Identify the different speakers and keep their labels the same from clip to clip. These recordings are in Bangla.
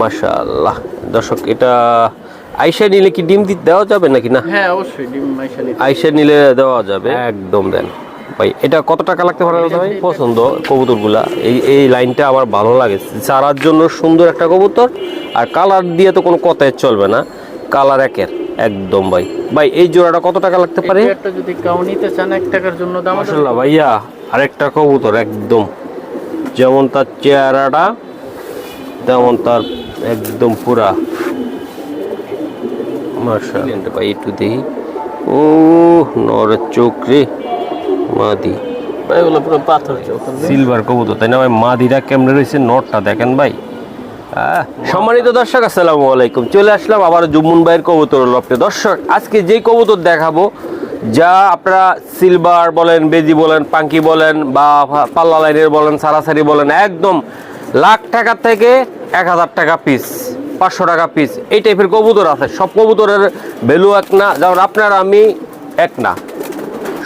Speaker 1: মাশাআল্লাহ। দর্শক এটা আইসা নিলে কি ডিম দিতে দেওয়া যাবে নাকি না?
Speaker 2: হ্যাঁ অবশ্যই ডিম মাইশা নিতে
Speaker 1: আইসা নিলে দেওয়া যাবে। একদম দেন। ভাই এটা কত টাকা লাগতে পারে ভাই? পছন্দ। কবুতরগুলা। এই এই লাইনটা আমার ভালো লাগে। চারার জন্য সুন্দর একটা কবুতর আর কালার দিয়ে তো কোনো কথাই চলবে না। কালার একের একদম ভাই। ভাই এই জোড়াটা কত টাকা লাগতে পারে?
Speaker 2: পেয়ারটা যদি কাউ নিতে চান এক টাকার জন্য দাম আছে।
Speaker 1: মাশাল্লাহ ভাইয়া আরেকটা কবুতর একদম। যেমন তার চেহারাটা তেমন তার একদম পুরা। মাশাল্লাহ ভাই একটু দেখি ও নরের চোখ রে। মাদি।
Speaker 2: ভাই ওগুলো পুরো পাথর
Speaker 1: সিলভার কবুতর তাই না ভাই? মাদিরা কেমনে রয়েছে নটটা দেখেন ভাই। সম্মানিত দর্শক আসসালামু আলাইকুম। চলে আসলাম আবার ভাইয়ের কবুতর লপটে দর্শক আজকে যেই কবুতর দেখাবো যা আপনারা সিলভার বলেন বেজি বলেন পাঙ্কি বলেন বা পাল্লা লাইনের বলেন সারাসারি বলেন একদম লাখ টাকা থেকে এক হাজার টাকা পিস পাঁচশো টাকা পিস এই টাইপের কবুতর আছে। সব কবুতরের ভ্যালু এক না, যেমন আপনার আমি এক না।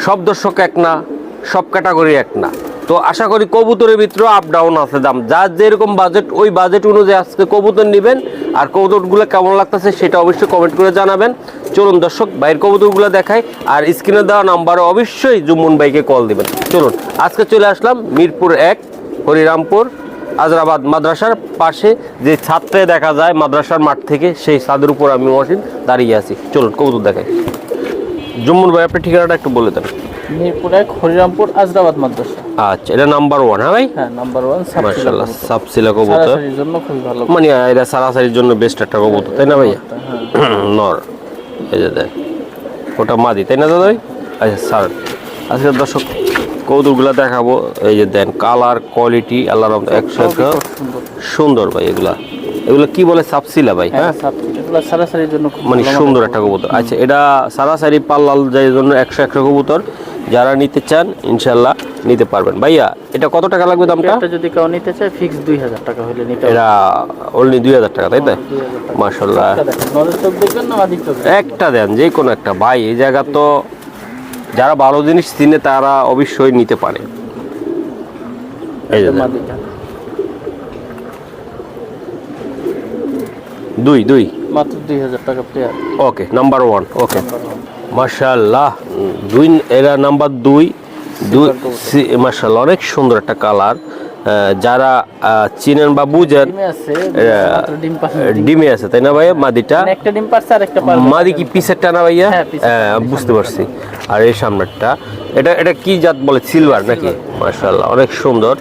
Speaker 1: সব দর্শক এক না, সব ক্যাটাগরি এক না। তো আশা করি কবুতরের ভিতরে আপ ডাউন আছে দাম। যার যেরকম বাজেট ওই বাজেট অনুযায়ী আজকে কবুতর নেবেন। আর কবুতরগুলো কেমন লাগতেছে সেটা অবশ্যই কমেন্ট করে জানাবেন। চলুন দর্শক, বাইরের কবুতরগুলো দেখাই। আর স্ক্রিনে দেওয়া নাম্বারে অবশ্যই জুমুন ভাইকে কল দিবেন। চলুন, আজকে চলে আসলাম মিরপুর এক, হরিরামপুর। আজরাবাদ মাদ্রাসার পাশে যে ছাত্রে দেখা যায় মাদ্রাসার মাঠ থেকে সেই ছাদের উপর আমি মহসিন দাঁড়িয়ে আছি। চলুন কবুতর দেখাই। জম্মুর ভাই আপনি ঠিকানাটা একটু বলে দেন।
Speaker 2: মিরপুর এক হরিরামপুর আজরাবাদ মাদ্রাসা।
Speaker 1: আচ্ছা এটা নাম্বার ওয়ান হ্যাঁ ভাই?
Speaker 2: হ্যাঁ নাম্বার ওয়ান
Speaker 1: মার্শাল্লাহ সাবসিলা কবুতর।
Speaker 2: জন্য খুবই ভালো
Speaker 1: মানে এটা সারাসারির জন্য বেস্ট একটা কবুতর তাই না ভাইয়া
Speaker 2: হ্যাঁ।
Speaker 1: নর। এই যে দেন ওটা মাদি তাই না দাদা ভাই? আচ্ছা স্যার আজকে দর্শক কৌতুকগুলো দেখাবো। এই যে দেন কালার কোয়ালিটি আল্লাহ রহমত একশো একশো
Speaker 2: সুন্দর।
Speaker 1: সুন্দর ভাই এগুলা। এগুলো কি বলে? সাপসিলা ভাই হ্যাঁ
Speaker 2: হ্যাঁ?
Speaker 1: মানে সুন্দর একটা কবুতর। আচ্ছা এটা সারাসারি পাল্লাল যাই জন্য একশো একশো কবুতর। যারা নিতে চান ইনশাল্লাহ নিতে পারবেন। ভাইয়া এটা কত টাকা লাগবে দামটা?
Speaker 2: যদি কেউ নিতে চায় ফিক্স দুই হাজার টাকা হলে নিতে
Speaker 1: এটা অনলি দুই হাজার টাকা তাই তো?
Speaker 2: না মাদির
Speaker 1: একটা দেন যে কোনো একটা। ভাই এই জায়গা তো যারা ভালো জিনিস চিনে তারা অবশ্যই নিতে পারে। এই দুই দুই।
Speaker 2: মাত্র দুই হাজার টাকা
Speaker 1: ওকে নাম্বার ওয়ান ওকে দুই এরা নাম্বার দুই। দুই মার্শাল্লাহ অনেক সুন্দর একটা কালার যারা চিনেন বা বুঝেন
Speaker 2: ডিমে আছে
Speaker 1: তাই না ভাইয়া মাদিটা?
Speaker 2: মানে একটা ডিম পাচ্ছে আর একটা
Speaker 1: মাদি কি পিসের টানা ভাইয়া?
Speaker 2: হ্যাঁ,
Speaker 1: হ্যাঁ বুঝতে পারছি। আর এই সামনেরটা এটা এটা কি জাত বলে? সিলভার নাকি? মাশাআল্লাহ অনেক সুন্দর।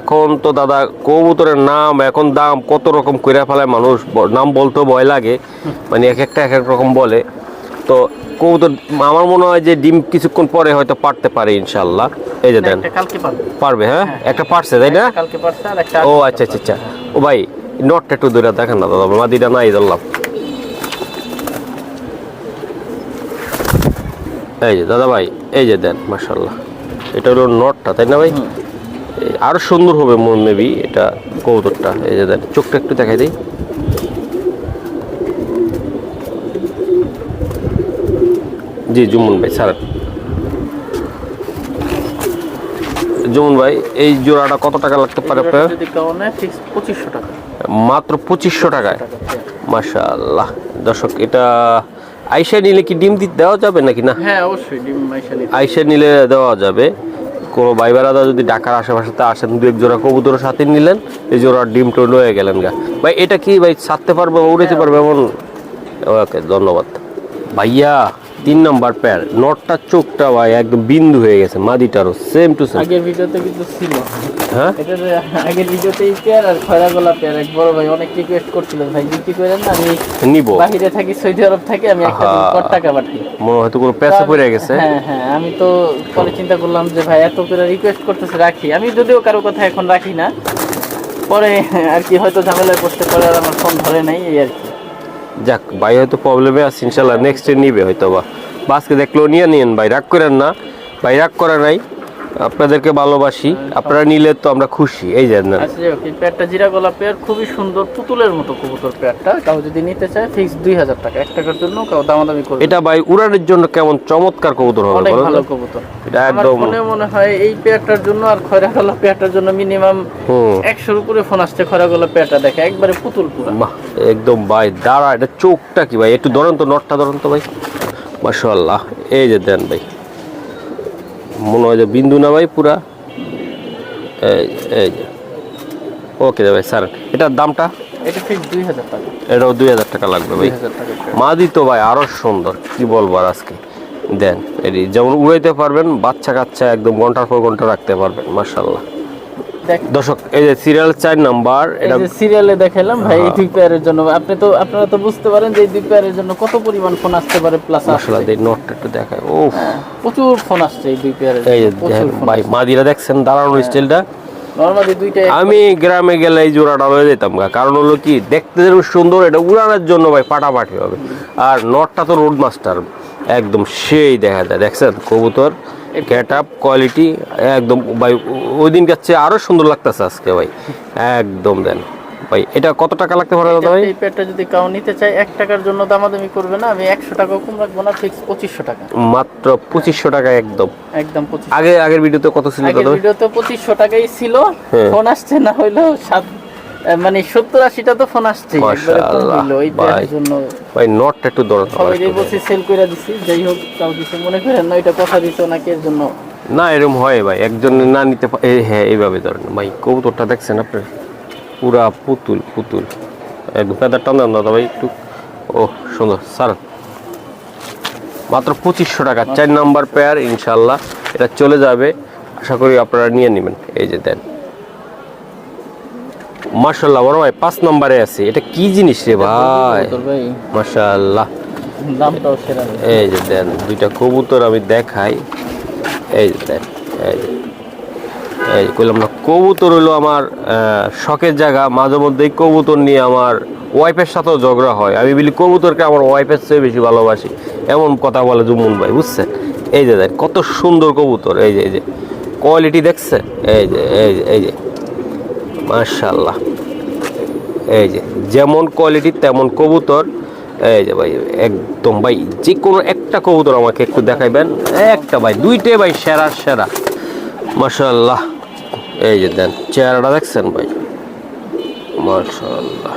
Speaker 1: এখন তো দাদা কবুতরের নাম এখন দাম কত রকম কইরা ফেলায় মানুষ নাম বলতেও ভয় লাগে। মানে এক একটা এক এক রকম বলে। তো কবুতর আমার মনে হয় যে ডিম কিছুক্ষণ পরে হয়তো পারতে পারে ইনশাল্লাহ। এই যে দেন।
Speaker 2: কালকে পারবে।
Speaker 1: পারবে হ্যাঁ? একটা পারছে তাই না? ও আচ্ছা আচ্ছা আচ্ছা। ও ভাই নটটা একটু দূরে দেখেন না দাদা মাদিটা নাই ধরলাম এই যে দাদা ভাই এই যে দেন মাশাল্লাহ এটা হলো নটটা তাই না ভাই? এই আরও সুন্দর হবে মন মেবি এটা কৌতুকটা এই যে দেন চোখটা একটু দেখাই দিই। জি জুমুন ভাই স্যার জুমুন ভাই এই জোড়াটা কত টাকা লাগতে পারে আপনার?
Speaker 2: পঁচিশশো টাকা।
Speaker 1: মাত্র পঁচিশশো টাকায়। মাশাআল্লাহ। দর্শক এটা আইসা নিলে কি ডিম দিতে দেওয়া যাবে নাকি না?
Speaker 2: হ্যাঁ অবশ্যই ডিম
Speaker 1: আইসা নিলে। দেওয়া যাবে। কোনো ভাই বেড়াদা যদি ঢাকার আশেপাশেতে আসেন দু এক জোড়া কবুতরের সাথে নিলেন এই জোড়া ডিম টো লয়ে গেলেন গা। ভাই এটা কি ভাই ছাড়তে পারবে উড়াতে পারবে এমন? ওকে ধন্যবাদ। ভাইয়া তিন নম্বর প্যার নটটা চোখটা ভাই একদম বিন্দু হয়ে গেছে মাদিটারও সেম টু সেম
Speaker 2: আগের ভিডিওতে কিন্তু ছিল।
Speaker 1: হ্যাঁ?
Speaker 2: এটা যে আগের ভিডিওতেই পেয়ার আর খয়রা গোলা পেয়ার এক বড় ভাই অনেক রিকোয়েস্ট করছিলেন ভাই বিক্রি করেন না? আমি
Speaker 1: নিব।
Speaker 2: বাহিরে থাকি সৌদি আরব থাকি আমি একটা দিন পর টাকা পাঠাই
Speaker 1: মনে হয়তো কোনো পেঁচা পড়ে গেছে।
Speaker 2: হ্যাঁ হ্যাঁ আমি তো পরে চিন্তা করলাম যে ভাই এত করে রিকোয়েস্ট করতেছে রাখি। আমি যদিও কারও কথা এখন রাখি না। পরে আর কি হয়তো ঝামেলায় পড়তে পারে আর আমার ফোন ধরে নাই এই আর কি।
Speaker 1: যাক, ভাই হয়তো প্রবলেমে আছে, ইনশাল্লাহ নেক্সট ডে নিবে হয়তো বা বাসকে দেখলেও নিয়ে নিন ভাই, রাগ করেন না। ভাই রাগ করা নাই। আপনাদেরকে ভালোবাসি আপনারা নিলে তো আমরা খুশি এই যে না।
Speaker 2: আচ্ছা জিরা গলা পেয়ার খুবই সুন্দর পুতুলের মতো কবুতর পেয়ারটা। কাউ যদি নিতে চায় ফিক্স দুই হাজার টাকা এক টাকার জন্য কাউ দামাদামি করবে।
Speaker 1: এটা ভাই উড়ানের জন্য কেমন চমৎকার কবুতর হবে
Speaker 2: অনেক ভালো কবুতর।
Speaker 1: এটা একদম
Speaker 2: মনে মনে হয় এই পেয়ারটার জন্য আর খয়রা গলা পেয়ারটার জন্য মিনিমাম একশোর উপরে ফোন আসছে খয়রা গলা পেয়ারটা দেখে। একবারে পুতুল পুরা।
Speaker 1: একদম ভাই দাঁড়া এটা চোখটা কি ভাই? একটু ধরেন তো নটটা ধরেন তো ভাই। মাশাল্লাহ এই যে দেন ভাই। মনে হয় যে বিন্দু না ভাই পুরা। এই এই যে। ওকে ভাই স্যার এটার দামটা?
Speaker 2: এটা দুই হাজার টাকা।
Speaker 1: এটাও দুই হাজার টাকা লাগবে ভাই।
Speaker 2: মা দিত
Speaker 1: মাদি তো ভাই আরও সুন্দর কি বলব আর আজকে? দেন এটি যেমন উড়াইতে পারবেন বাচ্চা কাচ্চা একদম ঘণ্টার পর ঘণ্টা রাখতে পারবেন মার্শাল্লাহ দর্শক এই যে সিরিয়াল নাম্বার এটা
Speaker 2: যে সিরিয়ালে দেখাইলাম ভাই এই দুই পেয়ারের জন্য। আপনি তো আপনারা তো বুঝতে পারেন যে এই দুই পেয়ারের জন্য কত পরিমাণ ফোন আসতে পারে প্লাস
Speaker 1: মার্শাল্লাহ এই নটটা একটু দেখায় ও
Speaker 2: প্রচুর ফোন আসছে এই দুই পেয়ারের
Speaker 1: এই যে
Speaker 2: প্রচুর
Speaker 1: দেখেন
Speaker 2: ফোন
Speaker 1: ভাই মাদিরা দেখছেন দাঁড়ানোর স্টাইলটা আমি গ্রামে গেলে এই জোড়াটা লয়ে যেতাম কারণ হলো কি দেখতে যেরকম সুন্দর এটা উড়ানোর জন্য ভাই পাটাপাটি হবে। আর নটটা তো রোড মাস্টার একদম সেই দেখা যায়। দেখছেন কবুতর গেট আপ কোয়ালিটি একদম ভাই ওই দিন কাছে আরও সুন্দর লাগতেছে আজকে ভাই। একদম দেন। ভাই এটা কত টাকা লাগতে পারে দাদা ভাই?
Speaker 2: এই পেয়ারটা যদি কাউ নিতে চাই এক টাকার জন্য দামাদামি করবে না। আমি একশো টাকা কম রাখব না ফিক্স পঁচিশশো টাকা।
Speaker 1: মাত্র পঁচিশশো টাকা একদম।
Speaker 2: একদম
Speaker 1: আগে আগের ভিডিওতে কত ছিল
Speaker 2: আগের
Speaker 1: দাদা
Speaker 2: ভিডিওতে পঁচিশশো টাকাই ছিল।
Speaker 1: হ্যাঁ।
Speaker 2: ফোন আসছে না হইলেও সাত মানে সত্তর আশিটা তো ফোন আসছে।
Speaker 1: ভাই। নটটা একটু দরকার
Speaker 2: সবাই বলছি সেল করে দিছি যাই হোক কাউ কিছু মনে করেন না এটা কথা দিছো নাকি এর জন্য।
Speaker 1: না এরকম হয় ভাই। একজন না নিতে হ্যাঁ এইভাবে ধরেন। ভাই কবুতরটা দেখছেন আপনি পুরা পুতুল পুতুল। টান দেন দাদা ভাই একটু। ও সুন্দর। স্যার মাত্র পঁচিশশো টাকা চার নাম্বার পেয়ার ইনশাল্লাহ এটা চলে যাবে। আশা করি আপনারা নিয়ে নেবেন। এই যে দেন। মার্শাল্লাহ বড় ভাই পাঁচ নম্বরে আছে। এটা কি জিনিস রে ভাই? মার্শাল্লাহ এই যে দেন দুইটা কবুতর আমি দেখাই। এই যে দেন এই যে এই যে কইলাম না কবুতর হলো আমার শখের জায়গা। মাঝে মধ্যেই কবুতর নিয়ে আমার ওয়াইফের সাথেও ঝগড়া হয়। আমি বলি কবুতরকে আমার ওয়াইফের চেয়ে বেশি ভালোবাসি। এমন কথা বলে জুমুন ভাই বুঝছেন? এই যে দেখ কত সুন্দর কবুতর। এই যে এই যে কোয়ালিটি দেখছে এই যে এই যে এই যে মার্শাল্লাহ এই যে যেমন কোয়ালিটি তেমন কবুতর। এই যে ভাই একদম ভাই যে কোনো একটা কবুতর আমাকে একটু দেখাইবেন। একটা ভাই দুইটাই ভাই সেরা সেরা। মাশাল্লাহ এই যে দেন চেহারাটা দেখছেন ভাই? মাশাল্লাহ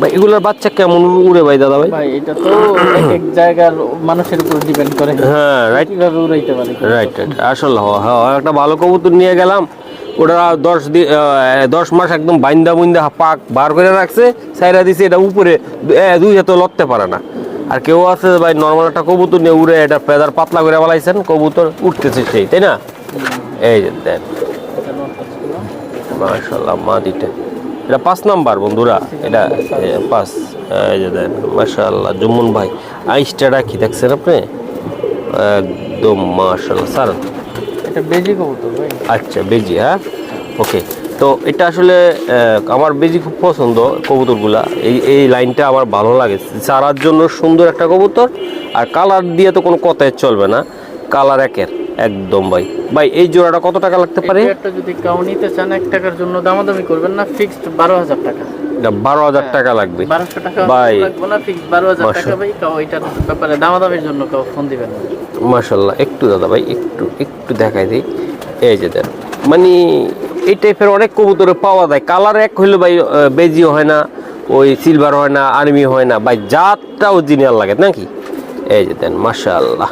Speaker 1: ভাই এগুলোর বাচ্চা কেমন উড়ে ভাই দাদা ভাই?
Speaker 2: ভাই এটা তো এক এক জায়গার মানুষের উপর ডিপেন্ড করে।
Speaker 1: হ্যাঁ রাইট
Speaker 2: কীভাবে উড়াইতে পারে?
Speaker 1: রাইট রাইট আসলে হ্যাঁ একটা ভালো কবুতর নিয়ে গেলাম। ওটা দশ দশ মাস একদম বাইন্দা বুন্দা পাক বার করে রাখছে সাইরা দিছে, এটা উপরে দুই হাতে লড়তে পারে না। আর কেউ আছে ভাই নর্মাল একটা কবুতর নিয়ে উড়ে এটা পেদার পাতলা করে বালাইছেন, কবুতর উঠতেছে সেই, তাই না? এই যে দেন। মাশাল্লাহ মাদিটা এটা পাঁচ নাম্বার বন্ধুরা, এটা পাঁচ এই যে দেন মাশাল্লাহ জুমুন ভাই, আইসটা রাখি, দেখছেন আপনি? একদম মাশাল্লাহ স্যার
Speaker 2: এটা বেজি কবুতর ভাই।
Speaker 1: আচ্ছা বেজি হ্যাঁ? ওকে তো এটা আসলে আমার বেজি খুব পছন্দ কবুতরগুলা। এই এই লাইনটা আমার ভালো লাগে। চারার জন্য সুন্দর একটা কবুতর আর কালার দিয়ে তো কোনো কথাই চলবে না। কালার একের একদম ভাই। ভাই এই জোড়াটা কত টাকা লাগতে পারে?
Speaker 2: পেয়ারটা যদি কাউ নিতে চান এক টাকার জন্য দামাদামি করবেন না ফিক্সড বারো হাজার টাকা।
Speaker 1: এটা বারো হাজার টাকা লাগবে।
Speaker 2: বারোশো টাকা
Speaker 1: ভাই।
Speaker 2: লাগবে না ফিক্সড বারো হাজার টাকা। ভাই কাউ এটার ব্যাপারে দামাদামির জন্য কাউ ফোন দিবেন না।
Speaker 1: মাশাল্লাহ একটু দাদা ভাই, একটু একটু দেখাই দিই। এই যে দেন মানে এই টাইপের অনেক কবুতরে পাওয়া যায়। কালার এক হইলে ভাই বেজিও হয় না, ওই সিলভার হয় না আর্মি হয় না। ভাই জাতটা অরিজিনাল লাগে, নাকি? এই যে দেন মাশাল্লাহ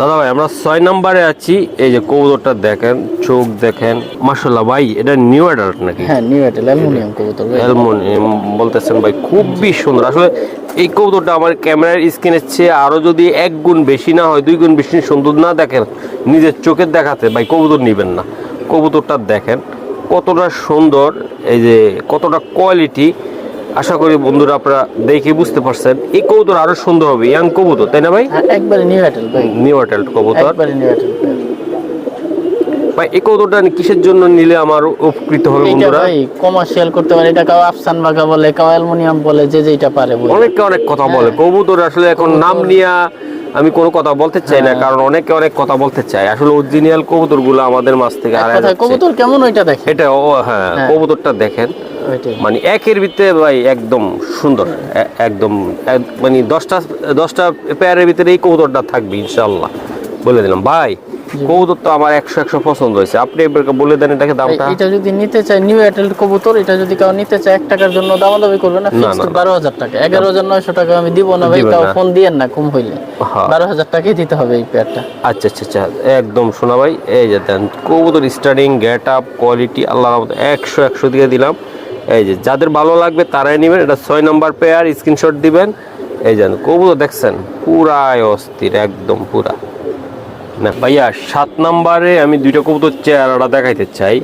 Speaker 1: দাদা ভাই আমরা ছয় নম্বরে আছি। এই যে কবুতরটা দেখেন চোখ দেখেন। মাশাল্লাহ ভাই এটা নিউ অ্যাডাল্ট নাকি?
Speaker 2: হ্যাঁ নিউ এটেল অ্যালুমিনিয়াম কবুতর ভাই।
Speaker 1: অ্যালমোনিয়াম বলতেছেন ভাই খুবই সুন্দর। আসলে এই কবুতরটা আমার ক্যামেরার স্ক্রিনের চেয়ে আরও যদি এক গুণ বেশি না হয় দুই গুণ বেশি সুন্দর না দেখেন নিজের চোখের দেখাতে ভাই কবুতর নিবেন না। কবুতরটা দেখেন কতটা সুন্দর এই যে কতটা কোয়ালিটি আশা করি বন্ধুরা আপনারা দেখে বুঝতে পারছেন। এই কবুতর আরও সুন্দর হবে ইয়াং কবুতর তাই না ভাই?
Speaker 2: হ্যাঁ একবারে নিউ অ্যাটেল ভাই।
Speaker 1: নিউ অ্যাটেল কবুতর।
Speaker 2: একবারে নিউ এটেল
Speaker 1: ভাই এই কবুতরটা কিসের জন্য নিলে আমার উপকৃত হবে বন্ধুরা?
Speaker 2: ভাই কমার্শিয়াল করতে পারে এটা কাউ আফসান বাগা বলে কাউ অ্যালুমিনিয়াম বলে যে যেটা পারে বলে।
Speaker 1: অনেকে অনেক কথা
Speaker 2: হ্যাঁ।
Speaker 1: বলে কবুতর আসলে এখন নাম নিয়ে আমি কোনো কথা বলতে চাই না কারণ অনেকে অনেক কথা বলতে চায়। আসলে অরিজিনাল কবুতরগুলো আমাদের মাছ থেকে হারায় যাচ্ছে।
Speaker 2: কবুতর কেমন ওইটা দেখে
Speaker 1: এটা ও হ্যাঁ
Speaker 2: হ্যাঁ।
Speaker 1: কবুতরটা দেখেন। মানে একের ভিতরে ভাই একদম সুন্দর একদম এক- মানে দশটা দশটা পেয়ারের ভিতরে এই কবুতরটা থাকবে ইনশাল্লাহ বলে দিলাম ভাই কবুতর তো আমার একশো একশো পছন্দ হয়েছে। আপনি বলে দেন এটাকে দামটা।
Speaker 2: এটা যদি নিতে চায় নিউ কবুতর এটা যদি কেউ নিতে চায় এক টাকার জন্য দামাদামি করবে না ফিক্সড বারো হাজার টাকা। এগারো হাজার নয়শো টাকা আমি দিব না ভাই ফোন দিয়েন না কম হইলে।
Speaker 1: হ্যাঁ।
Speaker 2: বারো হাজার টাকাই দিতে হবে এই পেয়ারটা
Speaker 1: আচ্ছা আচ্ছা আচ্ছা। একদম শোনা ভাই এই যে দেন কবুতর স্টার্টিং গেট আপ কোয়ালিটি আল্লাহ একশো একশো দিয়ে দিলাম। এই যে যাদের ভালো লাগবে তারাই নেবেন এটা ছয় নম্বর পেয়ার স্ক্রিনশট দিবেন। এই যে কবুতর দেখছেন পুরাই অস্থির একদম পুরা। না ভাইয়া সাত নাম্বারে আমি দুইটা কবুতর চেহারাটা দেখাইতে চাই।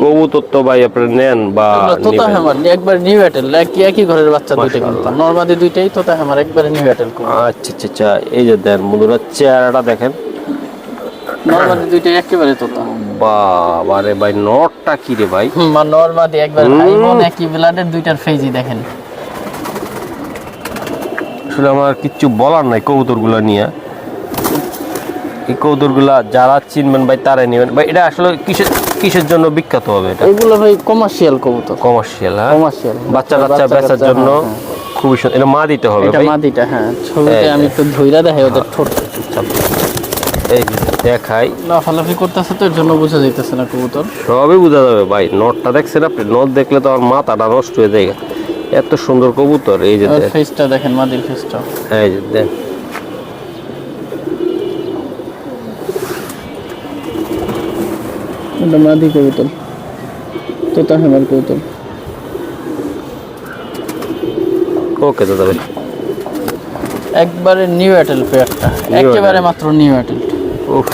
Speaker 1: কবুতর তো ভাই আপনি নেন বা
Speaker 2: তোতা হ্যামার একবার নিউ এয়ারটেল একই একই ঘরের বাচ্চা দুইটা কিন্তু। নর্মাদি দুইটাই তোতা হ্যামার একবারে নিউ এয়ারটেল
Speaker 1: আচ্ছা আচ্ছা আচ্ছা এই যে দেন বন্ধুরা চেহারাটা দেখেন।
Speaker 2: নর্মাদি দুইটাই একেবারে তোতা।
Speaker 1: বাবা রে ভাই নটটা কি রে ভাই?
Speaker 2: আর নর্মাদি একবার ভাই বোন একই ব্লাডের দুইটার ফেজই দেখেন।
Speaker 1: আসলে আমার কিচ্ছু বলার নাই কবুতরগুলো নিয়ে। এই কবুতরগুলা যারা চিনবেন ভাই তারাই নেবেন। ভাই এটা আসলে কিসের কিসের জন্য বিখ্যাত হবে এটা?
Speaker 2: এগুলো ভাই কমার্শিয়াল কবুতর।
Speaker 1: কমার্শিয়াল হ্যাঁ?
Speaker 2: কমার্শিয়াল
Speaker 1: বাচ্চা কাচ্চা বেচার জন্য খুবই সুন্দর এটা মা দিতে হবে
Speaker 2: এটা
Speaker 1: ভাই।
Speaker 2: মাদিটা হ্যাঁ। ছবিতে আমি একটু ধইরা দেখাই ওদের ঠোঁট।
Speaker 1: এই দেখাই।
Speaker 2: লাফালাফি করতেছে তো এর জন্য বোঝা যাইতেছে না কবুতর।
Speaker 1: সবই বোঝা যাবে ভাই নটটা দেখছেন আপনি? নট দেখলে তো আমার মাথাটা নষ্ট হয়ে যায়। এত সুন্দর কবুতর এই যে
Speaker 2: ফেসটা দেখেন মাদির ফেসটা
Speaker 1: এই যে দেখ।
Speaker 2: এটা মাদি কবুতর। তোতা হেমার কবুতর।
Speaker 1: ওকে দাদা ভাই।
Speaker 2: একবারে নিউ এয়ারটেল পেয়ারটা একেবারে মাত্র নিউ এয়ারটেল
Speaker 1: উফ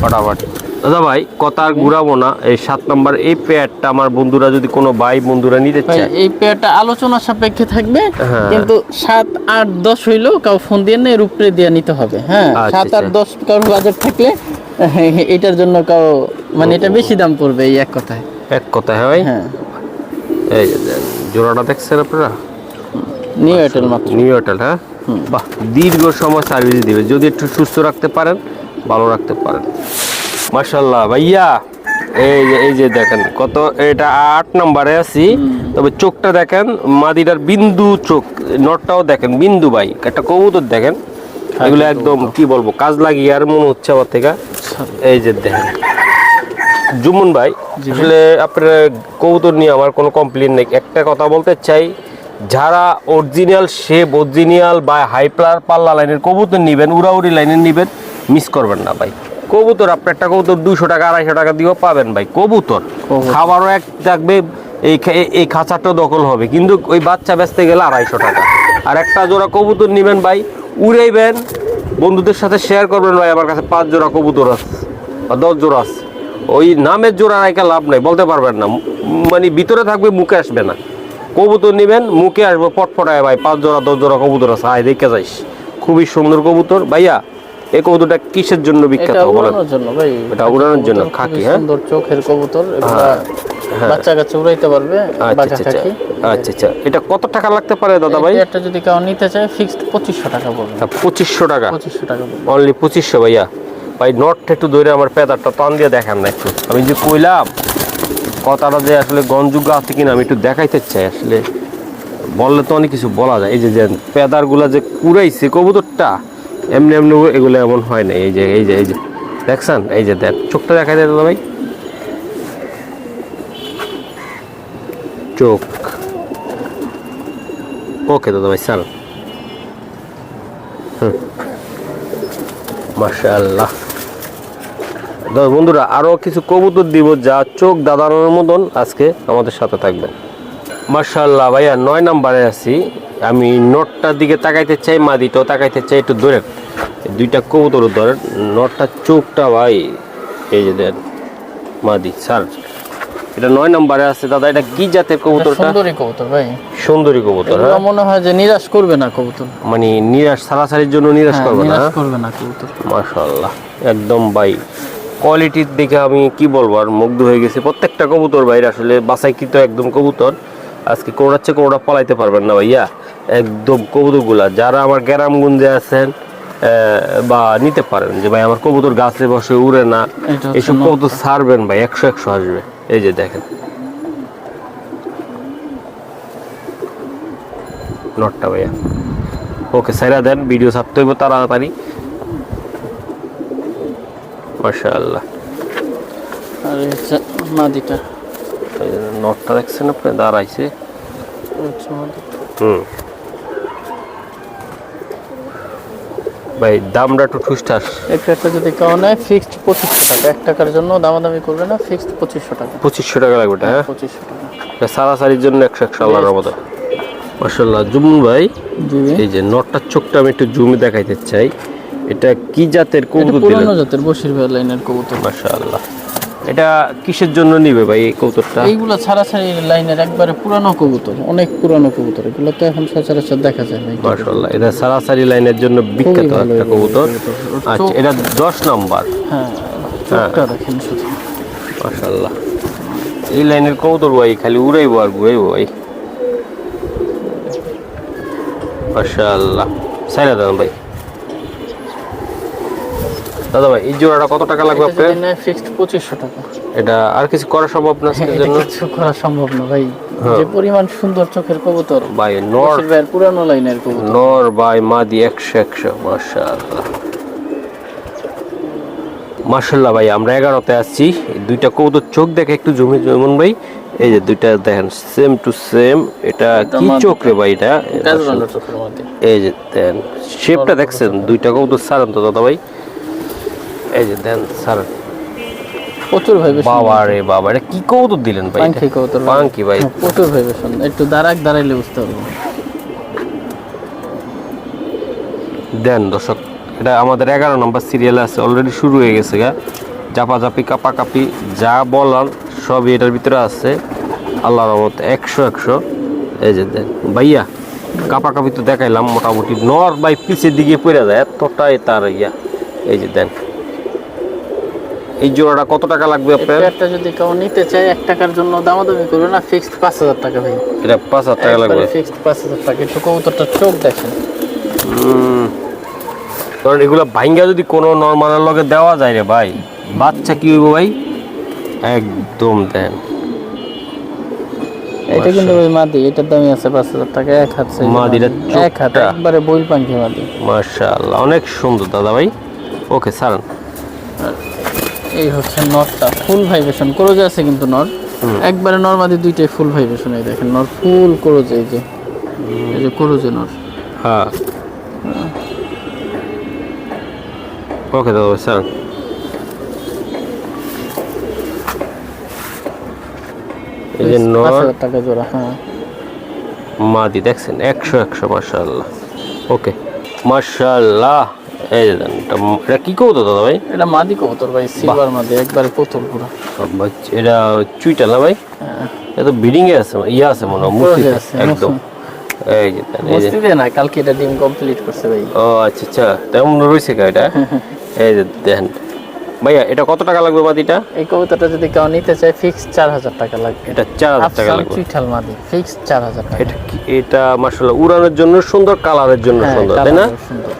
Speaker 1: ফাটাফাটি। দাদা ভাই কথা আর ঘুরাবো না। এই সাত নাম্বার এই পেয়ারটা আমার বন্ধুরা যদি কোনো ভাই বন্ধুরা নিতে
Speaker 2: ভাই
Speaker 1: চায়।
Speaker 2: এই পেয়ারটা আলোচনা সাপেক্ষে থাকবে
Speaker 1: হ্যাঁ।
Speaker 2: কিন্তু সাত আট দশ হইলেও কাউ ফোন দিয়ে না এর উপরে দিয়ে নিতে হবে। হ্যাঁ
Speaker 1: আচ্ছা,
Speaker 2: সাত আট
Speaker 1: আচ্ছা।
Speaker 2: দশ কারোর বাজেট থাকলে এটার জন্য কাউ মানে এটা বেশি দাম পড়বে এই এক কথায়।
Speaker 1: এক কথায় হ্যাঁ? ভাই
Speaker 2: হ্যাঁ।
Speaker 1: এই যে জোড়াটা দেখছেন আপনারা?
Speaker 2: নিউ এয়ারটেল মাত্র।
Speaker 1: নিউ এয়ারটেল হ্যাঁ? বাহ দীর্ঘ সময় সার্ভিস দিবে। যদি একটু সুস্থ রাখতে পারেন ভালো রাখতে পারেন। মার্শাল্লাহ ভাইয়া এই যে এই যে দেখেন কত এটা আট নম্বরে আছি। তবে চোখটা দেখেন মাদিটার বিন্দু চোখ নটটাও দেখেন বিন্দু ভাই একটা কবুতর দেখেন। এগুলো একদম কি বলব কাজ লাগিয়ে আর মনে হচ্ছে আমার থেকে। এই যে দেখেন। জুমুন ভাই আসলে আপনার কবুতর নিয়ে আমার কোনো কমপ্লেন নেই। একটা কথা বলতে চাই যারা অরিজিনাল শেপ অরিজিনাল বা হাইপ্লার পাল্লা লাইনের কবুতর নেবেন উড়াউড়ি লাইনের নেবেন মিস করবেন না ভাই। কবুতর আপনার একটা কবুতর দুশো টাকা আড়াইশো টাকা দিয়েও পাবেন ভাই। কবুতর। খাবারও এক থাকবে এই এই- এই খাঁচাটা দখল হবে। কিন্তু ওই বাচ্চা বেচতে গেলে আড়াইশো টাকা। আর একটা জোড়া কবুতর নেবেন ভাই উড়াইবেন, বন্ধুদের সাথে শেয়ার করবেন, ভাই, আমার কাছে পাঁচ জোড়া কবুতর আছে, বা দশ জোড়া আছে। ওই নামের জোড়া রাখা লাভ নাই, বলতে পারবেন না। মানে ভিতরে থাকবে, মুখে আসবে না। কবুতর নেবেন, মুখে আসবে পটফটায় ভাই, পাঁচ জোড়া, দশ জোড়া কবুতর আছে। আয়, দেখে যাইস। খুবই সুন্দর কবুতর। ভাইয়া এই কবুতরটা কিসের জন্য বিখ্যাত
Speaker 2: এটা
Speaker 1: বলেন?
Speaker 2: উড়ানোর জন্য ভাই।
Speaker 1: এটা উড়ানোর জন্য, খাকি, হ্যাঁ?
Speaker 2: সুন্দর চোখের কবুতর এগুলা বাচ্চা কাচ্চা উড়াইতে পারবে
Speaker 1: আচ্ছা আচ্ছা আচ্ছা। আচ্ছা আচ্ছা। এটা কত টাকা লাগতে পারে দাদা ভাই?
Speaker 2: একটা যদি কেউ নিতে চায় ফিক্সড পঁচিশশো টাকা পড়বে।
Speaker 1: পঁচিশশো টাকা?
Speaker 2: পঁচিশশো টাকা
Speaker 1: অনলি পঁচিশশো ভাইয়া। ভাই নটটা একটু ধরে আমার পেদারটা টান দিয়ে দেখান না একটু। আমি যে কইলাম কথাটা যে আসলে গঞ্জুগা আছে কিনা আমি একটু দেখাইতে চাই। আসলে বললে তো অনেক কিছু বলা যায়। এই যে যে পেদারগুলা যে কুড়াইছে কবুতরটা এমনি এমনি এগুলো এমন হয় না, এই যে এই যে এই যে। দেখছেন? এই যে, দেখ, চোখটা দেখা যায় দাদা ভাই। চোখ। ওকে দাদা ভাই, স্যার। তো বন্ধুরা, আরও কিছু কবুতর দিব যা চোখ দাদানোর মতন আজকে আমাদের সাথে থাকবেন। মাশাআল্লাহ ভাইয়া নয় নাম্বারে আছি। আমি নটটার দিকে তাকাইতে চাই মাদিটাও তাকাইতে চাই একটু ধরেন দুইটা কবুতর ধরেন নোটটার চোখটা ভাই এই যে দেন মাদি স্যার। এটা নয় নাম্বারে আছে দাদা এটা কি জাতের কবুতরটা?
Speaker 2: সুন্দরী কবুতর ভাই।
Speaker 1: সুন্দরী কবুতর হ্যাঁ?
Speaker 2: মনে হয় যে নিরাশ করবে না কবুতর।
Speaker 1: মানে নিরাশ সারাসারির জন্য নিরাশ
Speaker 2: হ্যাঁ,
Speaker 1: করবে না
Speaker 2: নিরাশ
Speaker 1: হ্যাঁ?
Speaker 2: করবে না কবুতর।
Speaker 1: মাশাল্লাহ একদম ভাই। কোয়ালিটির দিকে আমি কি বলব আর মুগ্ধ হয়ে গেছি। প্রত্যেকটা কবুতর বাইরে আসলে বাসাইকৃত একদম কবুতর। আজকে কোনোটা চেয়ে কোনোটা পলাইতে পারবেন না ভাইয়া। একদম কবুতরগুলা যারা আমার গ্রামগঞ্জে আছেন বা নিতে পারেন যে ভাই আমার কবুতর গাছে বসে উড়ে না। এইসব কবুতর ছাড়বেন ভাই একশো একশো আসবে। এই যে দেখেন। নটটা ভাইয়া। ওকে সাইরা দেন ভিডিও ছাড়তে হইব তাড়াতাড়ি। মাশাআল্লাহ।
Speaker 2: আর এই মাদিটা।
Speaker 1: এই নটটা দেখছেন আপনি দাঁড়াইছে। হুম। ভাই দামটা একটু ঠুসঠাস।
Speaker 2: এই যদি কেউ নেয় ফিক্সড পঁচিশশো টাকা। এক টাকার জন্য দামাদামি করবে না ফিক্সড পঁচিশশো টাকা।
Speaker 1: পঁচিশশো টাকা লাগবে এটা হ্যাঁ?
Speaker 2: পঁচিশশো টাকা।
Speaker 1: সারাসারির জন্য একশো একশো আল্লাহর মতো মাশাল্লাহ জুমুন ভাই। এই যে নটটার চোখটা আমি একটু জুমে দেখাইতে চাই। এটা কি জাতের কবুতর
Speaker 2: পুরানো জাতের বসির ভাই লাইনের কবুতর।
Speaker 1: মাশাআল্লাহ। এটা কিসের জন্য নিবে ভাই এই কবুতরটা?
Speaker 2: এইগুলো ছাড়া ছাড়ি লাইনের একবারে পুরানো কবুতর অনেক পুরানো কবুতর। এগুলো তো এখন সচরাচর দেখা যায় না
Speaker 1: মাশাআল্লাহ এটা সারাসারি লাইনের জন্য বিখ্যাত একটা কবুতর। আচ্ছা এটা দশ নম্বর।
Speaker 2: হ্যাঁ চোখটা দেখেন শুধু।
Speaker 1: মাশাআল্লাহ। এই লাইনের কবুতর ভাই খালি উড়াইবো আর ঘুরাইবো ভাই। মাশাআল্লাহ। সাইরা দেন ভাই। দাদা ভাই এই জোড়াটা কত টাকা লাগবে আপনার?
Speaker 2: ফিক্সড পঁচিশশো টাকা।
Speaker 1: এটা আর কিছু করা সম্ভব না
Speaker 2: এটা
Speaker 1: জন্য?
Speaker 2: কিছু করা সম্ভব না ভাই।
Speaker 1: হ্যাঁ।
Speaker 2: যে পরিমাণ সুন্দর চোখের কবুতর
Speaker 1: ভাই নর
Speaker 2: পুরানো লাইনের কবুতর।
Speaker 1: নর বাই মাদি একশো একশো মাশাআল্লাহ। মাশাল্লাহ ভাই আমরা এগারোতে আসছি। এই দুইটা কৌতুর চোখ দেখে একটু জমি জমন ভাই। এই যে দুইটা দেখেন সেম টু সেম এটা কি চোখ রে ভাই এটা? এই যে দেন শেপটা দেখছেন? দুইটা কৌতুর সারান তো দাদা ভাই এই যে দেন সারান
Speaker 2: প্রচুর ভাইবেশন।
Speaker 1: বাবা রে বাবা এটা কি কৌতুর দিলেন ভাই?
Speaker 2: কবুতর ভাই।
Speaker 1: পাঙ্কি ভাই।
Speaker 2: হ্যাঁ, প্রচুর ভাইবেশন। একটু দাঁড়াক দাঁড়াইলে বুঝতে পারব।
Speaker 1: দেন দর্শক এটা আমাদের এগারো নম্বর সিরিয়ালে আছে অলরেডি শুরু হয়ে গেছে গা। জাপাজাপি কাপাকাপি যা বলার সবই এটার ভিতরে আছে। আল্লাহর রহমত একশো একশো। এই যে দেন ভাইয়া কাপাকাপি তো দেখাইলাম মোটামুটি নর বাই পিছের দিকে পড়ে যায় এতটাই তার ইয়া। এই যে দেন এই জোড়াটা কত টাকা লাগবে আপনার?
Speaker 2: পেয়ারটা যদি কেউ নিতে চায় এক টাকার জন্য দামাদামি করবে না ফিক্সড পাঁচ হাজার টাকা ভাই।
Speaker 1: এটা পাঁচ হাজার টাকা লাগবে।
Speaker 2: ফিক্সড পাঁচ হাজার টাকা। একটু কবুতরটা চোখ দেখেন।
Speaker 1: কারণ এগুলো ভাইঙ্গা যদি কোনো নর্মালের লগে দেওয়া যায় রে ভাই বাচ্চা কি হইব ভাই? একদম দেন।
Speaker 2: এটা কিন্তু ওই মাদি এটার দামই আছে পাঁচ হাজার টাকা এক হাত
Speaker 1: মাদিটা
Speaker 2: মাদি। এক হাত একবারে বই পাঙ্খি মাদি।
Speaker 1: মাশাআল্লাহ অনেক সুন্দর দাদা ভাই। ওকে সারান
Speaker 2: এই হচ্ছে নটটা ফুল ভাইব্রেশন করোজে আছে কিন্তু নর একবারে নর মাদি দুইটাই ফুল ভাইব্রেশন এই দেখেন নর ফুল করোজে এই যে। এই যে করোজে নর
Speaker 1: হ্যাঁ। ওকে দাদা সারান এই যে নর
Speaker 2: টাকা জোড়া হ্যাঁ।
Speaker 1: মাদি দেখছেন? একশো একশো মাশাআল্লাহ। ওকে মাশাআল্লাহ। এই যে দেন এটা কি দাদা ভাই?
Speaker 2: এটা মাদি কবুতর ভাই সিলভার মাদি একবারে প্রথম পুরো।
Speaker 1: এটা চুইটা না ভাই?
Speaker 2: হ্যাঁ।
Speaker 1: এটা এ আছে ইয়ে আছে মনে হয়
Speaker 2: আছে,
Speaker 1: একদম। এই যে এই
Speaker 2: না কালকে এটা ডিম কমপ্লিট করছে ভাই।
Speaker 1: ও আচ্ছা আচ্ছা তেমন রয়েছে কা এটা? এই যে দেন ভাইয়া এটা কত টাকা লাগবে মাদিটা
Speaker 2: এই কবুতরটা যদি কেউ নিতে চায় ফিক্স চার হাজার টাকা লাগবে।
Speaker 1: এটা চার হাজার টাকা লাগবে।
Speaker 2: চুইঠাল মাদি ফিক্স চার হাজার টাকা।
Speaker 1: এটা কি এটা মাসাল্লাহ উড়ানোর জন্য সুন্দর কালারের জন্য
Speaker 2: হ্যাঁ,
Speaker 1: সুন্দর তাই না?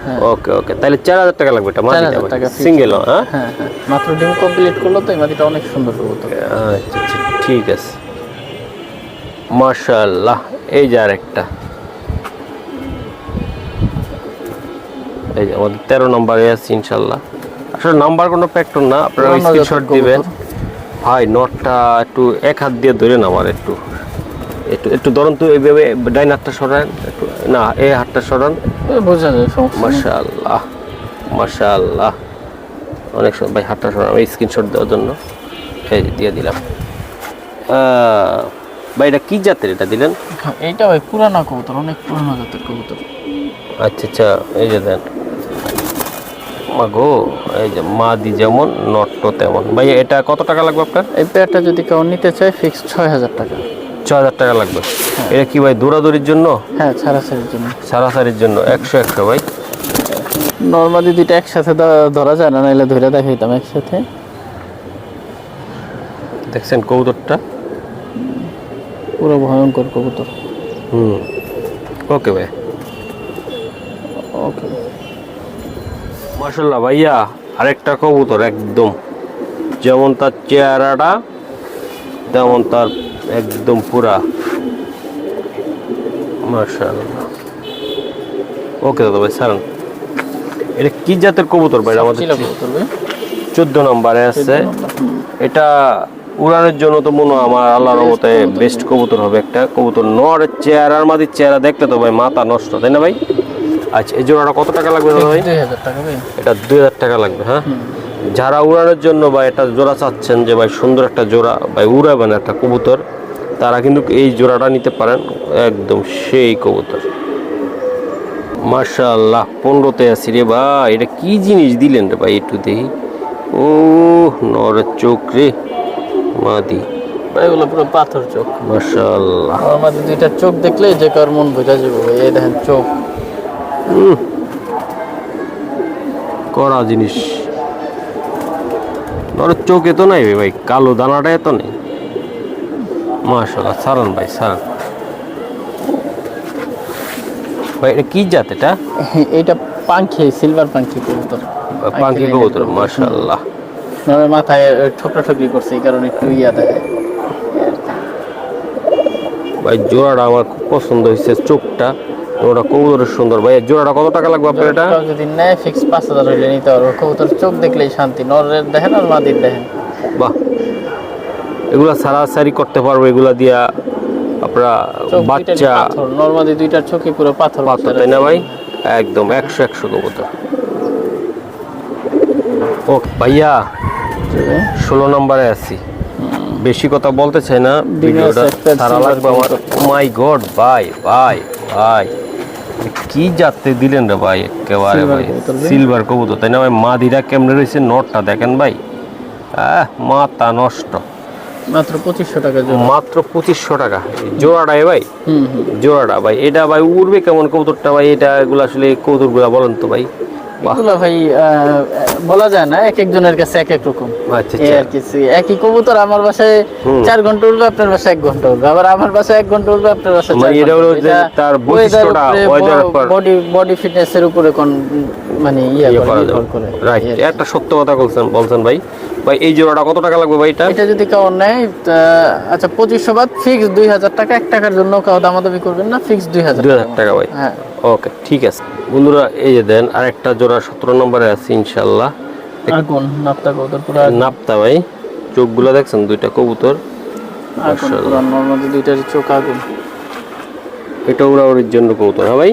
Speaker 2: হ্যাঁ।
Speaker 1: ওকে ওকে তাহলে চার হাজার টাকা লাগবে এটা মাদিটা
Speaker 2: 4,000 টাকা
Speaker 1: সিঙ্গেল হ্যাঁ?
Speaker 2: হ্যাঁ হ্যাঁ মাত্র ডিম কমপ্লিট করল তো এই মাদিটা অনেক সুন্দর কবুতর।
Speaker 1: আচ্ছা আচ্ছা ঠিক আছে। মাশাআল্লাহ এই যে আরেকটা। এই যে আমাদের তেরো নম্বরে আছে ইনশাল্লাহ আসলে নাম্বার কোনো ফ্যাক্টর না আপনারা স্ক্রিনশট দিবেন। ভাই নটটা একটু এক হাত দিয়ে ধরেন আমার একটু। একটু একটু ধরুন তো এইভাবে ডাইন হাতটা সরান একটু না এই হাতটা সরান।
Speaker 2: বোঝা যায়।
Speaker 1: মাশাআল্লাহ মাশাআল্লাহ। অনেক সুন্দর ভাই হাতটা সরান আমি স্ক্রিনশট দেওয়ার জন্য। এই দিয়ে দিলাম। ভাই এটা কি জাতের এটা দিলেন?
Speaker 2: এইটা ভাই পুরানো কবুতর অনেক পুরানো জাতের কবুতর।
Speaker 1: আচ্ছা আচ্ছা এই যে দেন। মা গো এই যে মাদি যেমন নট্ট তেমন। ভাই এটা কত টাকা লাগবে আপনার?
Speaker 2: এই পেয়ারটা যদি কেউ নিতে চায় ফিক্স ছয় হাজার টাকা।
Speaker 1: ছ হাজার টাকা লাগবে। এটা কি ভাই দৌড়াদৌড়ির জন্য?
Speaker 2: হ্যাঁ ছাড়াছাড়ির জন্য।
Speaker 1: সারাসারির জন্য একশো একশো ভাই।
Speaker 2: নর্মালি দুইটা একসাথে ধরা যায় না নাইলে ধরে দেখাইতাম একসাথে।
Speaker 1: দেখছেন কবুতরটা?
Speaker 2: পুরো ভয়ঙ্কর কবুতর।
Speaker 1: হুম। ওকে ভাই
Speaker 2: ওকে।
Speaker 1: মাসাল্লাহ ভাইয়া আরেকটা কবুতর একদম। যেমন তার চেহারাটা তেমন তার একদম পুরা। মাশাল্লাহ ওকে দাদা ভাই সারান এটা কি জাতের কবুতর ভাই আমাদের চোদ্দ নম্বরে আছে। এটা উড়ানের জন্য তো মনে হয় আমার আল্লাহর মতে বেস্ট কবুতর হবে একটা। কবুতর নর চেহারার মাদির চেহারা দেখলে তো ভাই মাথা নষ্ট তাই না ভাই? আচ্ছা এই জোড়াটা কত টাকা লাগবে দাদা ভাই? এটা দুই হাজার টাকা লাগবে হ্যাঁ? যারা উড়ানোর জন্য বা এটা জোড়া চাচ্ছেন যে ভাই সুন্দর একটা জোড়া ভাই উড়াবেন একটা কবুতর তারা কিন্তু এই জোড়াটা নিতে পারেন একদম সেই কবুতর। মাশাআল্লাহ পনেরোতে আছি রে ভাই এটা কি জিনিস দিলেন রে ভাই একটু দেখি। ও নরের চোখ রে মাদি।
Speaker 2: এগুলো পুরো পাথর চোখ।
Speaker 1: মাশাআল্লাহ।
Speaker 2: আমার মাঝে দুইটা চোখ দেখলে যে কার মন বোঝা যাবে ভাই এই দেখেন চোখ।
Speaker 1: করা জিনিস। নরের চোখ এত নাই ভাই কালো দানাটা এত নেই। মাশাআল্লাহ সারান ভাই সারান ভাই এটা কি জাত এটা?
Speaker 2: এইটা পাঙ্খি সিলভার পাঙ্খি কবুতর।
Speaker 1: পাঙ্কি কবুতর মাশাআল্লাহ।
Speaker 2: নরে মাথায় ঠোকরা ঠোকরি করছে এই কারণে একটু ইয়া দেখে
Speaker 1: ভাই জোড়াটা আমার খুব পছন্দ হয়েছে চোখটা। ওটা কবুতরের সুন্দর। ভাই জোড়াটা কত টাকা লাগবে আপনার এটা?
Speaker 2: যদি নেয় ফিক্স পাঁচ হাজার হইলে নিতে পারব। কবুতর চোখ দেখলেই শান্তি নরের দেখেন আর মাদির দেখেন।
Speaker 1: বাহ। এগুলা সারাসারি করতে পারব এগুলা দিয়া আপনারা বাচ্চা
Speaker 2: পাথর। নর্মাদি দুইটার চোখে পুরো পাথর
Speaker 1: পাথর তাই না ভাই? একদম একশো একশো কবুতর। ও ভাইয়া ষোলো নম্বরে আছি। বেশি কথা বলতে চাই না ভিডিওটা সারা লাগবে আমার। মাই গড ভাই ভাই ভাই। কি যাতে দিলেন রে ভাই একেবারে ভাই? সিলভার কবুতর তাই না ভাই? মাদিরা কেমনে রয়েছে? নটটা দেখেন ভাই। আহ মাথা নষ্ট।
Speaker 2: মাত্র পঁচিশশো টাকা
Speaker 1: মাত্র পঁচিশশো টাকা। জোড়াটাই ভাই? জোড়াটা ভাই। এটা ভাই উড়বে কেমন কবুতরটা ভাই? এটা এগুলো আসলে কবুতরগুলা বলেন তো ভাই।
Speaker 2: এগুলো ভাই বলা যায় না এক একজনের কাছে এক এক রকম।
Speaker 1: আচ্ছা আচ্ছা।
Speaker 2: আর কি একই কবুতর আমার বাসায় চার ঘণ্টা উঠবে আপনার বাসায় এক ঘণ্টা উঠবে আবার আমার বাসায় এক ঘণ্টা উঠবে আপনার বাসায়
Speaker 1: মানে এটা হলো যে তার বৈশিষ্ট্যটা,
Speaker 2: বডি বডি ফিটনেস এর উপরে কোন মানে ইয়া
Speaker 1: ইয়ে
Speaker 2: করে,
Speaker 1: রাইট। একটা সত্য কথা বলছেন বলছেন ভাই। ভাই এই জোড়াটা কত টাকা লাগবে ভাই এটা?
Speaker 2: এটা যদি কেউ নেয় আচ্ছা পঁচিশশো বাদ ফিক্স দুই হাজার টাকা এক টাকার জন্য কেউ দামাদামি করবেন না ফিক্স দুই হাজার
Speaker 1: টাকা ভাই।
Speaker 2: হ্যাঁ।
Speaker 1: ওকে ঠিক আছে। বন্ধুরা এই যে দেন আরেকটা জোড়া সতেরো নম্বরে আছে ইনশাল্লাহ
Speaker 2: আগুন নাপ্তা কবুতর পুরো
Speaker 1: নাপতা ভাই চোখগুলো দেখছেন? দুইটা কবুতর।
Speaker 2: দুইটার চোখ আগুন।
Speaker 1: এটা ওরা ওর জন্য কবুতর হ্যাঁ ভাই?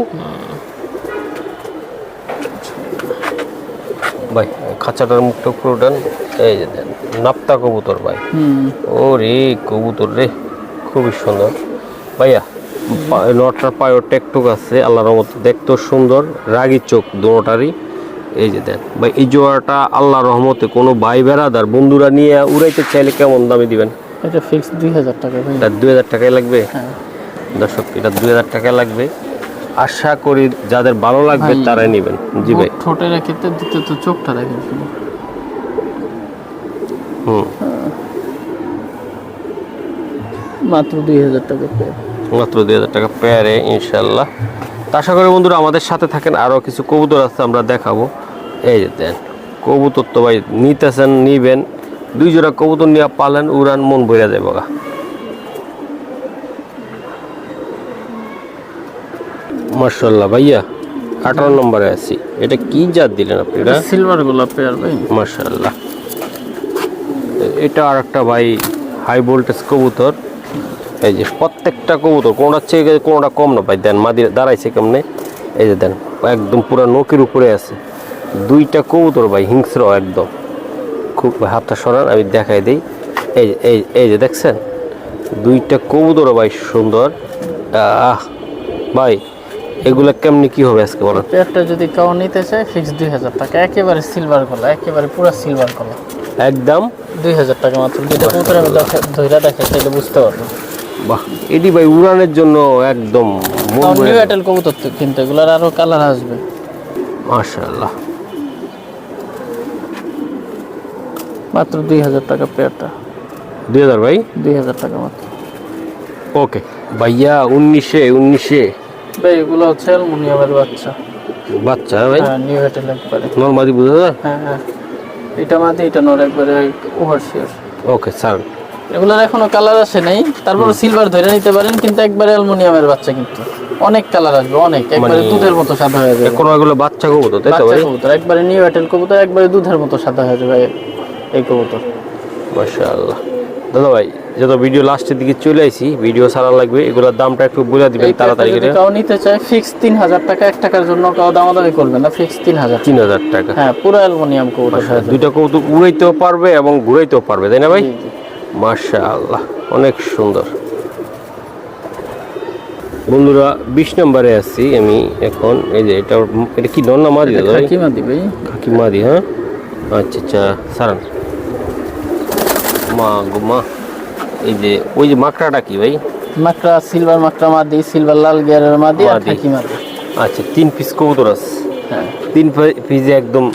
Speaker 1: ভাই খাঁচাটার মুখটা পুরো ডান এই যে দেন নাপ্তা কবুতর ভাই।
Speaker 2: হুম।
Speaker 1: ও রে কবুতর রে খুবই সুন্দর। ভাইয়া নটার পায়ের টেকটুক আছে আল্লাহর মতো দেখতেও সুন্দর রাগি চোখ দুটারই। এই যে দেন ভাই এই জোড়াটা আল্লাহ রহমতে কোনো ভাই বেড়াদার বন্ধুরা নিয়ে উড়াইতে চাইলে কেমন দামে দিবেন?
Speaker 2: এটা ফিক্স দুই হাজার টাকা
Speaker 1: এটা দুই হাজার টাকায় লাগবে?
Speaker 2: হ্যাঁ।
Speaker 1: দর্শক এটা দুই হাজার টাকায় লাগবে। আশা করি যাদের ভালো লাগবে তারাই নেবেন। জি ভাই।
Speaker 2: ঠোঁটের ক্ষেত্রে দিতে তো চোখটা দেখেন
Speaker 1: হুম।
Speaker 2: মাত্র দুই হাজার টাকা পেয়ে
Speaker 1: মাত্র দুই হাজার টাকা পেয়ারে ইনশাল্লাহ আশা করি বন্ধুরা আমাদের সাথে থাকেন আরও কিছু কবুতর আছে আমরা দেখাবো। এই যে দেন কবুতর তো ভাই নিতেছেন নিবেন। দুই জোড়া কবুতর নিয়ে পালেন উড়ান মন বইরা যায় বগা। মার্শাল্লাহ ভাইয়া আঠারো নম্বরে আছি। এটা কি জাত দিলেন আপনি এটা?
Speaker 2: সিলভার গোলাপ পেয়ার ভাই।
Speaker 1: মার্শাল্লাহ এটা আর একটা ভাই হাই ভোল্টেজ কবুতর। এই যে প্রত্যেকটা কবুতর কোনোটা চেয়ে কোনোটা কম না ভাই দেন মাদি দাঁড়াইছে কেমনে? এই যে দেন একদম পুরো নখের উপরে আছে। দুইটা কবুতর ভাই হিংস্র একদম। খুব হাতটা সরান আমি দেখাই দিই। এই যে- এই এই যে দেখছেন? দুইটা কবুতর ভাই সুন্দর। আহ ভাই এগুলো কেমনি কি হবে আজকে বলেন?
Speaker 2: একটা যদি কেউ নিতে চায় ফিক্স দুই হাজার টাকা। একেবারে সিলভার গলা একেবারে পুরো সিলভার গলা
Speaker 1: একদম?
Speaker 2: দুই হাজার টাকা মাত্র। দুইটা কবুতর আমি ধৈর্য দেখে তাহলে বুঝতে পারব।
Speaker 1: বাহ এটি ভাই উড়ানের জন্য একদম
Speaker 2: নিউ এয়ারটেল কবুতর কিন্তু এগুলার আরও কালার আসবে।
Speaker 1: মাশাআল্লাহ।
Speaker 2: মাত্র দুই হাজার টাকা পেয়ারটা
Speaker 1: দুই হাজার ভাই?
Speaker 2: দুই হাজার টাকা মাত্র।
Speaker 1: ওকে ভাইয়া উনিশে উনিশে।
Speaker 2: ভাই এগুলো হচ্ছে অ্যালুমিনিয়ামের বাচ্চা।
Speaker 1: বাচ্চা ভাই?
Speaker 2: হ্যাঁ নিউ এটেল একবারে।
Speaker 1: নর্মালি বুঝা যায়?
Speaker 2: হ্যাঁ হ্যাঁ। এটা মাঝে এটা নর একবারে ওভার শিওর
Speaker 1: ওকে স্যার
Speaker 2: এগুলোর এখনও কালার আসে নাই। তারপরে সিলভার ধরে নিতে পারেন কিন্তু একবারে অ্যালুমিনিয়ামের বাচ্চা কিন্তু। অনেক কালার আসবে অনেক। একবারে
Speaker 1: মানে-
Speaker 2: দুধের মতো সাদা হয়ে যাবে।
Speaker 1: কোনো এগুলো বাচ্চা কবুতর তাই তো ভাই?
Speaker 2: কবুতর একবারে নিউ এটেল কবুতর একবারে দুধের মতো সাদা হয়ে যাবে এই কবুতর।
Speaker 1: মাশাআল্লাহ। দাদা ভাই যত ভিডিও লাস্টের দিকে চলে আইছি ভিডিও সারা লাগবে এগুলোর দামটা একটু বলে দিবেন তাড়াতাড়ি করে।
Speaker 2: কাউ নিতে চায় ফিক্স তিন হাজার টাকা এক টাকার জন্য কাউ দামাদামি করবে না ফিক্স তিন হাজার
Speaker 1: তিন হাজার টাকা।
Speaker 2: হ্যাঁ পুরো অ্যালুমিনিয়াম কবুতর
Speaker 1: দুইটা কবুতর উড়াইতেও পারবে এবং ঘুরাইতেও পারবে তাই না ভাই?
Speaker 2: জি।
Speaker 1: মাশাআল্লাহ অনেক সুন্দর। বন্ধুরা বিশ নম্বরে আছি আমি এখন। এই যে এটা এটা কি নন্না মাদি দাদা ভাই?
Speaker 2: কি মাদি ভাই।
Speaker 1: খাকি মাদি হ্যাঁ? আচ্ছা আচ্ছা সারান। মা গো মা এই যে ওই যে মাকড়াটা কি ভাই?
Speaker 2: মাকড়া সিলভার মাকড়া মাদি সিলভার লাল গিয়ারের মাদি আর। খাকি মাদি।
Speaker 1: আচ্ছা তিন পিস কবুতর আছে। তিন পিসে একদম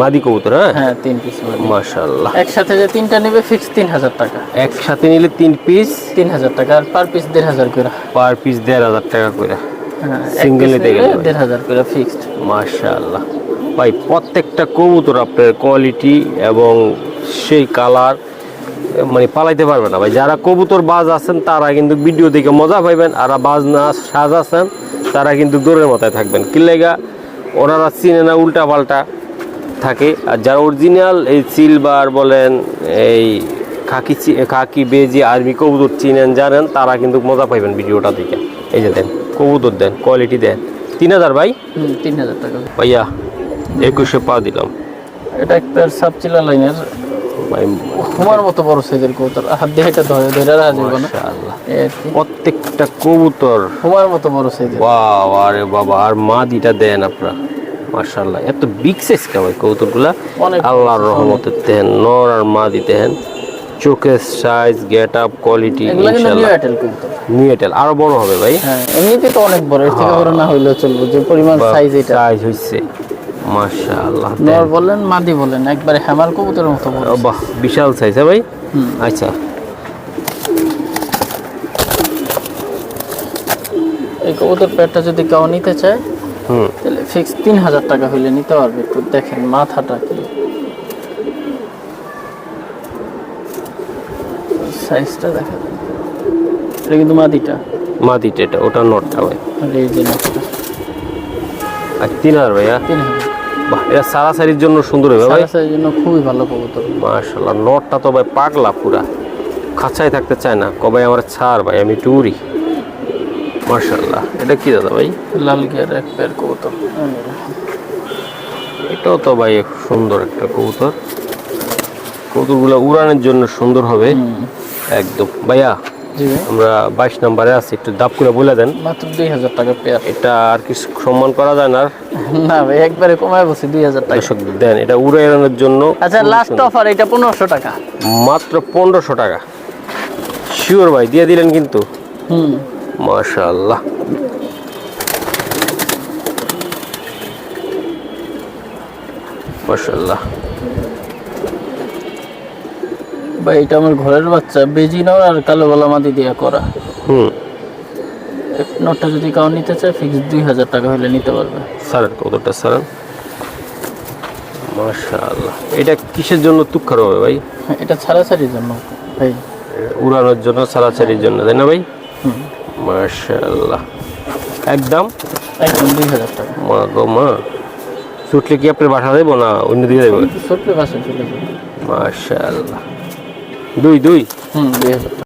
Speaker 1: মাদি কবুতর হ্যাঁ?
Speaker 2: হ্যাঁ তিন পিস
Speaker 1: মাশাআল্লাহ।
Speaker 2: একসাথে যে তিনটা নেবে ফিক্স তিন হাজার টাকা।
Speaker 1: একসাথে নিলে তিন পিস
Speaker 2: তিন হাজার টাকা আর পার পিস দেড় হাজার করে।
Speaker 1: পার পিস দেড় হাজার টাকা করে।
Speaker 2: হ্যাঁ সিঙ্গেল
Speaker 1: নিতে গেলে।
Speaker 2: দেড় হাজার করে ফিক্সড
Speaker 1: মাশাআল্লাহ। ভাই প্রত্যেকটা কবুতর আপনার কোয়ালিটি এবং সেই কালার মানে পালাইতে পারবে না। ভাই যারা কবুতর বাজ আছেন তারা কিন্তু ভিডিও দেখে মজা পাইবেন। আর বাজ না সাজ আছেন তারা কিন্তু দূরের মাথায় থাকবেন। কিল্লেগা ওনারা চিনে না উল্টা পাল্টা থাকে। আর যারা অরিজিনাল এই সিলভার বলেন এই খাকি চি- খাকি বেজি আর্মি কবুতর চিনেন জানেন তারা কিন্তু মজা পাইবেন ভিডিওটা দেখে। এই যে দেন কবুতর দেন কোয়ালিটি দেন। তিন হাজার ভাই?
Speaker 2: তিন হাজার টাকা।
Speaker 1: ভাইয়া একুশে পা দিলাম।
Speaker 2: এটা একটা সাবচিলা লাইনের
Speaker 1: ভাই
Speaker 2: মতো বড় সাইজের কবুতর। হাত দিয়ে এটা ধরে ধরে রাখা যাবে না।
Speaker 1: মাশাআল্লাহ।
Speaker 2: এই আর কি?
Speaker 1: প্রত্যেকটা কবুতর।
Speaker 2: মতো বড় সাইজের।
Speaker 1: বাহ আরে বাবা আর মা দিটা দেন আপনারা। মাশাআল্লাহ এত বিগ সাইজ কা ভাই কবুতরগুলা? আল্লাহর রহমতে দেন নর আর মা দি দেন। চোখের size get up quality
Speaker 2: new
Speaker 1: নিয়েটেল আরও বড় হবে ভাই।
Speaker 2: হ্যাঁ এমনিতে তো অনেক বড় এর থেকে বড় না হইলেও চলবে। যে পরিমাণ সাইজ এটা।
Speaker 1: সাইজ হইছে। মাশাআল্লাহ।
Speaker 2: নর বলেন মাদি বলেন একবারে হ্যামার কবুতরের মতো
Speaker 1: বাহ বিশাল সাইজ হ্যাঁ ভাই?
Speaker 2: হুম।
Speaker 1: আচ্ছা।
Speaker 2: এই কবুতর পেটটা যদি কেউ নিতে চায়
Speaker 1: হুম।
Speaker 2: তাহলে ফিক্স তিন হাজার টাকা হইলে নিতে পারবে। একটু দেখেন মাথাটা কি। সাইজটা দেখা এটা কিন্তু মাদিটা।
Speaker 1: মা দিটা এটা ওটা নটটা ভাই।
Speaker 2: আর এই যে নটটা।
Speaker 1: আর তিন হাজার ভাইয়া?
Speaker 2: তিন হাজার।
Speaker 1: বাহ এটা সারাসারির জন্য সুন্দর হবে ভাই।
Speaker 2: জন্য খুবই ভালো কবুতর।
Speaker 1: মাশাল্লাহ নটটা তো ভাই পাগলা পুরা। খাঁচায় থাকতে চায় না কবে আমার ছাড় ভাই আমি টুরি। মাশাল্লাহ এটা কি দাদা ভাই?
Speaker 2: লাল গিয়ার এক পেয়ার কবুতর।
Speaker 1: এটাও তো ভাই সুন্দর একটা কবুতর। কবুতরগুলো উড়ানোর জন্য সুন্দর হবে। একদম ভাইয়া আমরা বাইশ নম্বরে আছি একটু দাপ করে বলে দেন।
Speaker 2: মাত্র দুই হাজার টাকা পেয়ার।
Speaker 1: এটা আর কি সম্মান করা যায় না
Speaker 2: না ভাই একবারে কমায় বসি দুই হাজার টাকা।
Speaker 1: দেন এটা উড়ে এড়ানোর জন্য
Speaker 2: আচ্ছা লাস্ট অফার এটা পনেরোশো টাকা।
Speaker 1: মাত্র পনেরোশো টাকা। শিওর ভাই দিয়ে দিলেন কিন্তু।
Speaker 2: হুম।
Speaker 1: মাশাআল্লাহ। মাশাআল্লাহ।
Speaker 2: ভাই এটা আমার ঘরের বাচ্চা বেজি নাও আর কালো গলা মাদি দিয়া করা।
Speaker 1: হুম।
Speaker 2: নোটটা যদি কাউ নিতে চায় ফিক্স দুই হাজার টাকা হলে নিতে পারবে।
Speaker 1: সারেন কতটা সারেন? মাশাআল্লাহ। এটা কিসের জন্য তুক্ষার হবে ভাই?
Speaker 2: হ্যাঁ, এটা ছাড়াছাড়ির জন্য ভাই।
Speaker 1: উড়ানোর জন্য সারাচারির জন্য তাই না ভাই? মাশাআল্লাহ। একদম?
Speaker 2: একদম দুই হাজার টাকা।
Speaker 1: মা গো মা। ছুটলে কি আপনি বাসা দেবো না অন্য দিকে দেবো?
Speaker 2: ছোট্ট বাসে চলে যাবে।
Speaker 1: মাশাআল্লাহ। দুই দুই?
Speaker 2: হুম দুই হাজার